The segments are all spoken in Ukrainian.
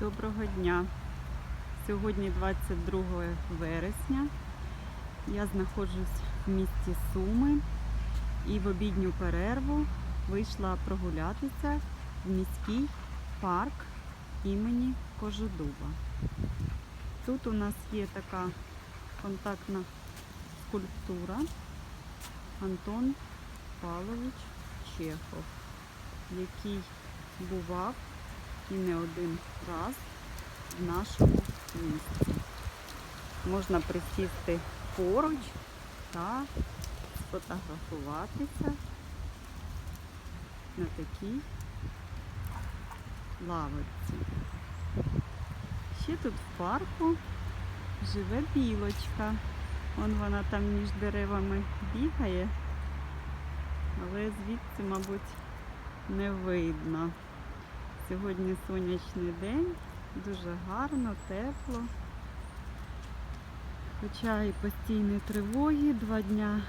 Доброго дня. Сьогодні 22 вересня. Я знаходжусь в місті Суми і в обідню перерву вийшла прогулятися в міський парк імені Кожедуба. Тут у нас є така контактна скульптура Антон Павлович Чехов, який бував і не один раз в нашому місті. Можна присісти поруч та сфотографуватися на такій лавочці. Ще тут в парку живе білочка. Вон вона там між деревами бігає, але звідси, мабуть, не видно. Сьогодні сонячний день, дуже гарно, тепло. Хоча і постійні тривоги, два дня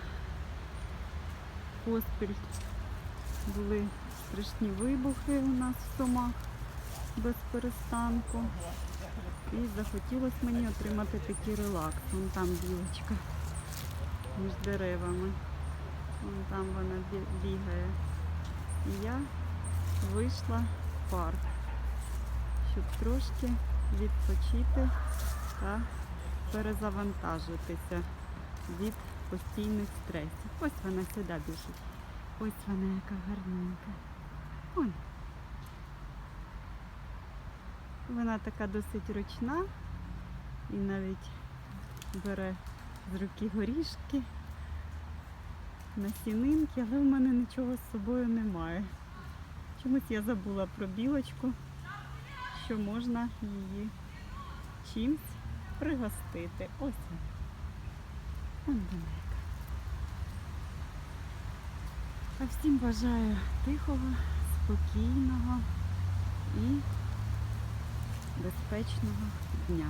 поспіль були страшні вибухи у нас в Сумах без перестанку. І захотілося мені отримати такий релакс. Вон там білочка між деревами. Вон там вона бігає. І я вийшла парк, щоб трошки відпочити та перезавантажитися від постійних стресів. Ось вона сюди біжить. Ось вона яка гарненька. Ой. Вона така досить ручна і навіть бере з руки горішки, насінинки, але в мене нічого з собою немає. Чомусь я забула про білочку, що можна її чимсь пригостити. Ось вона. А всім бажаю тихого, спокійного і безпечного дня.